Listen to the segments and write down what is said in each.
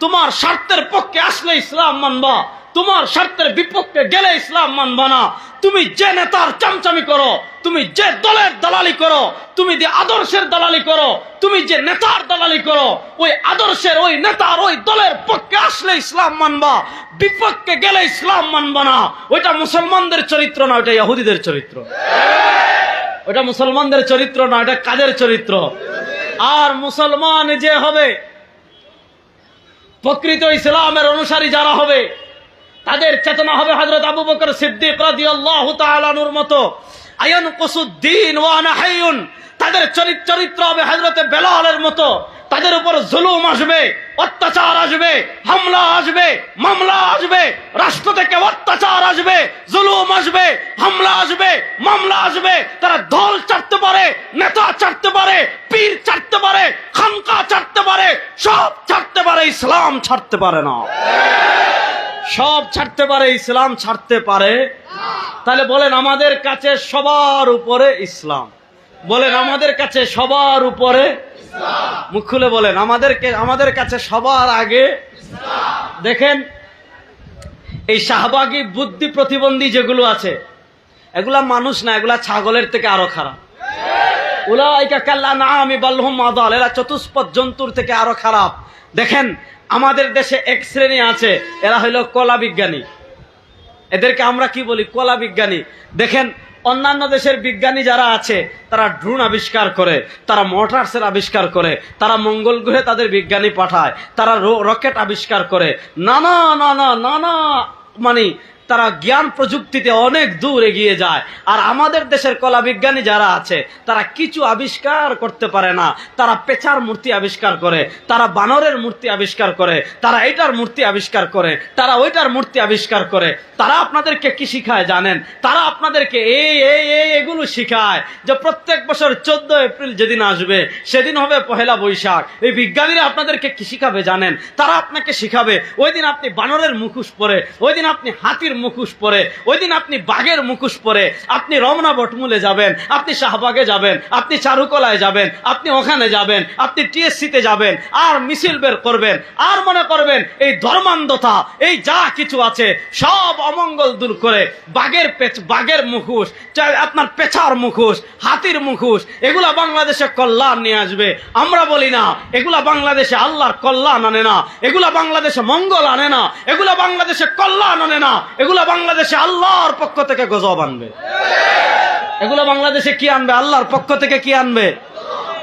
তোমার স্বার্থের পক্ষে আসলে ইসলাম মানবা, তোমার স্বার্থের বিপক্ষে গেলে ইসলাম মানবা না। তুমি যে নেতার চামচামি করো, তুমি যে দলের দালালি করো, তুমি যে আদর্শের দালালি করো, তুমি যে নেতার দালালি করো, ওই আদর্শের, ওই নেতার, ওই দলের পক্ষে আসলে ইসলাম মানবা, বিপক্ষে গেলে ইসলাম মানবা না। ওইটা মুসলমানদের চরিত্র না, ওইটা ইহুদিদের চরিত্র। ওটা মুসলমানদের চরিত্র না এটা কাদের চরিত্র? আর মুসলমান যে হবে প্রকৃত ইসলামের অনুসারী যারা হবে, তাদের চেতনা হবে হজরত আবু বকর সিদ্দিক মতো। আয়ন কুসুদ্দিন ওয়া আনা হাইয়ুন। তাদের চরিত- চরিত্র হবে হজরতে বেলালের মতো। তাদের উপর জুলুম আসবে। অত্যাচার আসবে, হামলা আসবে, মামলা আসবে, রাষ্ট্র থেকে অত্যাচার আসবে, জুলুম আসবে, হামলা আসবে, মামলা আসবে। তারা দল চাটতে পারে, নেতা চাটতে পারে, পীর চাটতে পারে, খানকা চাটতে পারে, সব ছাড়তে পারে, ইসলাম ছাড়তে পারে না। সব ছাড়তে পারে, ইসলাম ছাড়তে পারে। তাহলে বলেন, আমাদের কাছে সবার উপরে ইসলাম। বলেন, আমাদের কাছে সবার উপরে মুখ খুলে বলেন, আমাদেরকে, আমাদের কাছে সবার আগে দেখেন, এই শাহবাগী বুদ্ধি প্রতিবন্ধী যেগুলো আছে, এগুলা মানুষ না, এগুলা ছাগলের থেকে আরও খারাপ। উলাইকা কাল্লা না আমি বাল্লহম মাদাল, এরা চতুষ্পদ জন্তুর থেকে আরও খারাপ। দেখেন, আমাদের দেশে এক শ্রেণি আছে, এরা হইল কলা বিজ্ঞানী এদেরকে আমরা কি বলি? কলা বিজ্ঞানী দেখেন অন্যান্য দেশের বিজ্ঞানী যারা আছে, তারা ড্রোন আবিষ্কার করে, তারা মোটরসের আবিষ্কার করে, তারা মঙ্গল গ্রহে তাদের বিজ্ঞানী পাঠায়, তারা রকেট আবিষ্কার করে, নানা নানা নানা মানে তারা জ্ঞান প্রযুক্তিতে অনেক দূর এগিয়ে যায়। আর আমাদের দেশের কলা বিজ্ঞানী যারা আছে, তারা কিছু আবিষ্কার করতে পারে না। তারা পেঁচার মূর্তি আবিষ্কার করে, তারা বানরের মূর্তি আবিষ্কার করে, তারা এটার মূর্তি আবিষ্কার করে, তারা ওইটার মূর্তি আবিষ্কার করে। তারা আপনাদেরকে কি শিখায় জানেন? তারা আপনাদেরকে এই এই এই, এগুলো শিখায় যে প্রত্যেক বছর চোদ্দ এপ্রিল যেদিন আসবে, সেদিন হবে পহেলা বৈশাখ। এই বিজ্ঞানীরা আপনাদেরকে কি শিখাবে জানেন? তারা আপনাকে শিখাবে ওই দিন আপনি বানরের মুখোশ পরে ওই দিন আপনি হাতির মুখোশ পরে ওই দিন আপনি বাঘের মুখোশ পরে, আপনি রমনা বটমূলে যাবেন, আপনি শাহবাগে যাবেন, আপনি চারুকলায় যাবেন, আপনি ওখানে যাবেন, আপনি টিএসসিতে যাবেন, আর মিছিল বের করবেন, আর মনে করবেন এই ধর্মান্ধতা, এই যা কিছু আছে, সব অমঙ্গল দূর করে, বাঘের পেচ, বাঘের মুখোশ আপনার পেছার মুখোশ, হাতির মুখোশ, এগুলা বাংলাদেশে কল্যাণ নিয়ে আসবে। আমরা বলি না, এগুলা বাংলাদেশে আল্লাহর কল্যাণ আনে না, এগুলা বাংলাদেশে মঙ্গল আনে না, এগুলা বাংলাদেশে কল্যাণ আনে না এগুলা বাংলাদেশে আল্লাহর পক্ষ থেকে গজব আনবে। এগুলো বাংলাদেশে কি আনবে? আল্লাহর পক্ষ থেকে কি আনবে?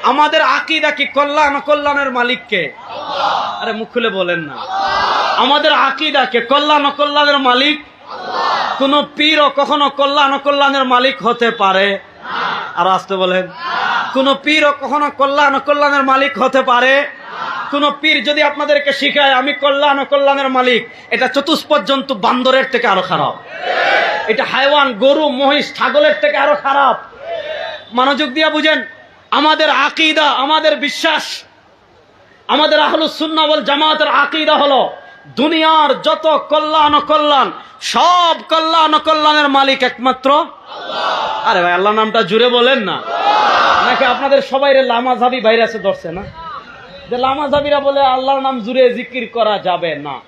আমাদের আকিদা কি? কল্যাণ কল্যাণের মালিককে। আরে মুখ খুলে বলেন না। আমাদের আকিদা কে? কল্যাণ কল্যাণের মালিক। কোন পীর কখনো কল্যাণ কল্যাণের মালিক হতে পারে। আর আসতে বলেন। কোন পীর কখনো কল্যাণ কল্যাণের মালিক হতে পারে। কোন পীর যদি আপনাদেরকে শিখায়, আমি কল্যাণ ও কল্যাণের মালিক, এটা চতুষ্পদ জন্তু বান্দরের থেকে আরও খারাপ। এটা হাইওয়ান, গরু, মহিষ, ছাগলের থেকে আরও খারাপ। মনোযোগ দিয়া বুঝেন, আমাদের আকিদা, আমাদের বিশ্বাস, আমাদের আহলুস সুন্নাহ ওয়াল জামাতের আকিদা হলো, দুনিয়ার যত কল্যাণ কল্যাণ, সব কল্যাণ কল্যাণের মালিক একমাত্র আরে ভাই আল্লাহ নামটা জুড়ে বলেন না। নাকি আপনাদের সবাই লামাজাবি ভাইরাসে ধরছে না? যে লামাজাবিরা বলে, আল্লাহর নাম জুড়ে জিকির করা যাবে না।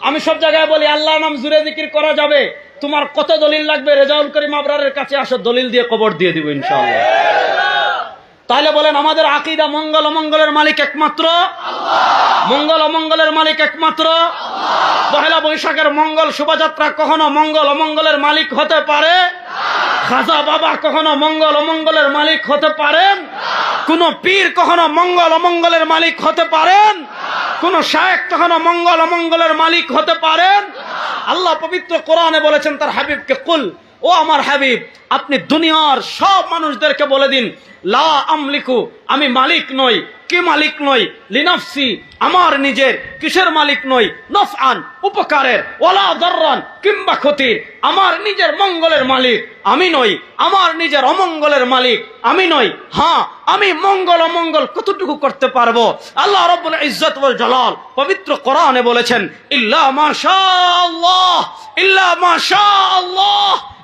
আমি সব জায়গায় বলি, আল্লাহর নাম জুড়ে জিকির করা যাবে। তোমার কত দলিল লাগবে? রেজাউল করিম আবরারের কাছে আসো, দলিল দিয়ে কবর দিয়ে দিব ইনশাআল্লাহ। তাহলে বলেন, আমাদের আকিদা মঙ্গল অমঙ্গলের মালিক একমাত্র? মঙ্গল অমঙ্গলের মালিক একমাত্র? পহেলা বৈশাখের মঙ্গল শোভাযাত্রা কখনো মঙ্গল অমঙ্গলের মালিক হতে পারে? খাজা বাবা কখনো মঙ্গল অমঙ্গলের মালিক হতে পারেন? কোন পীর কখনো মঙ্গল অমঙ্গলের মালিক হতে পারেন? কোন শায়েক কখনো মঙ্গল অমঙ্গলের মালিক হতে পারেন? আল্লাহ পবিত্র কোরআনে বলেছেন, তার হাবিবকে কুল, ও আমার হাবিব, আপনি দুনিয়ার সব মানুষদেরকে বলে দিন, লা আমলিকু, আমি মালিক নই কি মালিক নই? লিনাফসি, আমার নিজের। কিসের মালিক নই? নফআন, উপকারের। ওলা দর্রান, কিংবা ক্ষতির। আমার নিজের মঙ্গলের মালিক, আমি নই। আমার নিজের অমঙ্গলের মালিক, আমি নই। হ্যাঁ আমি মঙ্গল অমঙ্গল কতটুকু করতে পারব? আল্লাহ রব্বুল ইজ্জত জালাল পবিত্র কোরআনে বলেছেন, ইল্লা মাশাআল্লাহ ইল্লা মাশাআল্লাহ। ইল্লা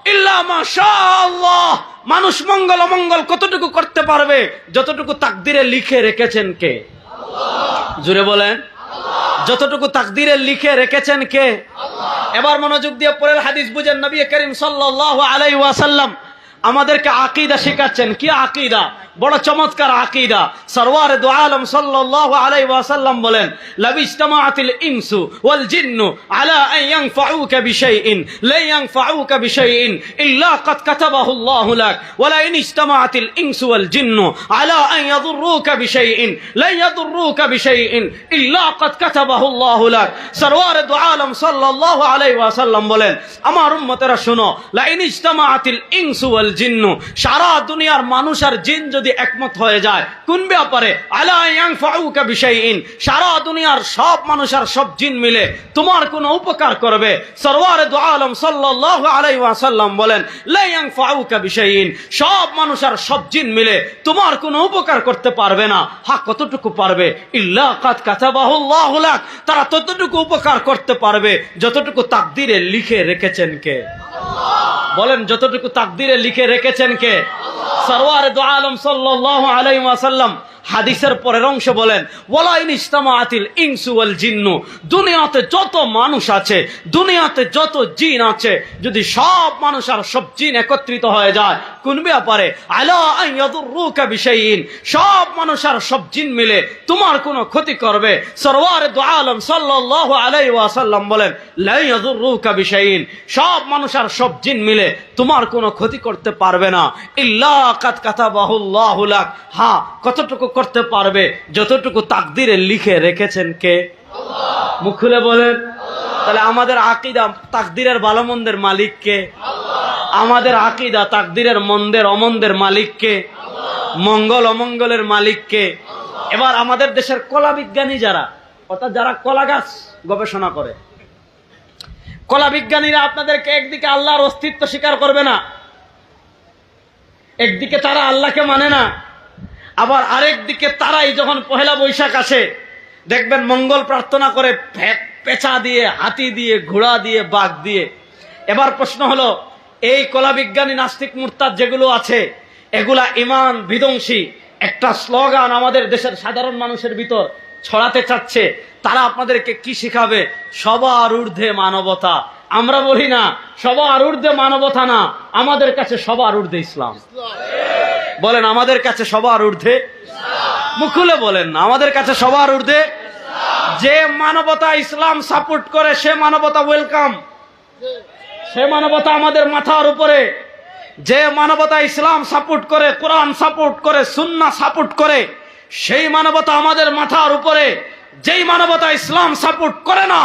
মাশাআল্লাহ। মানুষ মঙ্গল অমঙ্গল কতটুকু করতে পারবে, যতটুকু তাকদিরে লিখে রেখেছেন কে? জুড়ে বলেন। যতটুকু তাকদিরে লিখে রেখেছেন কে? এবার মনোযোগ দিয়ে পরের হাদিস বুঝেন নবী করিম সাল্লাহ আলাই ওয়াসাল্লাম। আমাদেরকে আকিদা শেখাচ্ছেন কি আকিদা বড় চমৎকার আকিদা সরওয়ার দু আলম সাল্লাল্লাহু আলাইহি ওয়াসাল্লাম বলেন লাবিজতামাআতিল ইনসু ওয়াল জিন্নু আলা আন ইয়ানফাউকা বিশাইইন লা ইয়ানফাউকা বিশাইইন ইল্লা قد كتبه الله لك ولا إن اجتمعت الإنس والجن على أن يضروك بشيء لن يضروك بشيء إلا قد كتبه الله لك সরওয়ার দু আলম সাল্লাল্লাহু আলাইহি ওয়াসাল্লাম বলেন আমার উম্মতেরা শোনো লা ইন ইজতামাআতিল ইনসু ওয়াল জিন্নু। সারা দুনিয়ার মানুষ আর জিন যদি একমত হয়ে যায়, কোন ব্যাপারে? সারা দুনিয়ার সব মানুষ আর সব জিন মিলে তোমার কোনো উপকার করবে? সরওয়ার দু আলম সাল্লাল্লাহু আলাইহি ওয়াসাল্লাম বলেন, লা ইয়ানফাউকা বিশাইইন। সব মানুষ আর সব জিন মিলে তোমার কোনো উপকার করতে পারবে না। হা কতটুকু পারবে? ইল্লা কাদ কাতাবাহুল্লাহু তারা ততটুকু উপকার করতে পারবে, যতটুকু তাকদিরে লিখে রেখেছেন কে? বলেন যতটুকু তাকদিরে লিখে রেখেছেন কে? সরওয়ার দোয়া আলম সাল্লাহ আলাইম ওয়াসাল্লাম। হাদিসের পরের অংশ বলেন ওয়ালাইন ইস্তামাআতিল ইনসু ওয়াল জিন্নু। দুনিয়াতে যত মানুষ আছে, দুনিয়াতে যত জিন আছে, যদি সব মানুষ আর সব জিন একত্রিত হয়ে যায়, কোন ব্যাপারে? আলা আন ইয়াদুররুকা বিশাইইন। সব মানুষ আর সব জিন মিলে তোমার কোনো ক্ষতি করবে। সরওয়ার দু আলম সাল্লাল্লাহু আলাইহি ওয়াসাল্লাম বলেন, লা ইয়াদুররুকা বিশাইইন। সব মানুষ আর সব জিন মিলে তোমার কোনো ক্ষতি করতে পারবে না। ইল্লা কাত কাতাবাহুল্লাহু লাক। হ্যাঁ কতটুকু করতে পারবে, যতটুকু তাকদিরে লিখে রেখেছেন কে? মুখ খুলে বলেন। তাহলে আমাদের আকিদা তাকদিরের ভালো মন্দের মালিক কে? আমাদের আকিদা তাকদিরের মন্দের অমন্দের মালিক কে? মঙ্গল অমঙ্গলের মালিক কে? এবার আমাদের দেশের কলা বিজ্ঞানী যারা, অর্থাৎ যারা কলা গাছ গবেষণা করে কলা বিজ্ঞানীরা আপনাদেরকে একদিকে আল্লাহর অস্তিত্ব স্বীকার করবে না, একদিকে তারা আল্লাহকে মানে না আবার আরেক দিকে তারাই যখন পহেলা বৈশাখ আসে, দেখবেন মঙ্গল প্রার্থনা করে পেঁচা দিয়ে, হাতি দিয়ে, ঘোড়া দিয়ে, বাঘ দিয়ে। এবার প্রশ্ন হলো, এই কলা বিজ্ঞানী নাস্তিক মুরতাদ যেগুলো আছে, এগুলা ইমান বিধ্বংসী। একটা স্লোগান আমাদের দেশের সাধারণ মানুষের ভিতর ছড়াতে চাচ্ছে। তারা আপনাদেরকে কি শিখাবে? সবার ঊর্ধ্বে মানবতা। আমরা বলি না, সবার ঊর্ধ্বে মানবতা না, আমাদের কাছে সবার ঊর্ধ্বে ইসলাম। বলেন, আমাদের কাছে সবার ঊর্ধ্বে মুখুলে বলেন, আমাদের কাছে সবার ঊর্ধ্বে যে মানবতা ইসলাম সাপোর্ট করে, সে মানবতা ওয়েলকাম। সে মানবতা আমাদের মাথার উপরে। যে মানবতা ইসলাম সাপোর্ট করে, কোরআন সাপোর্ট করে সুন্না সাপোর্ট করে, সেই মানবতা আমাদের মাথার উপরে। যেই মানবতা ইসলাম সাপোর্ট করে না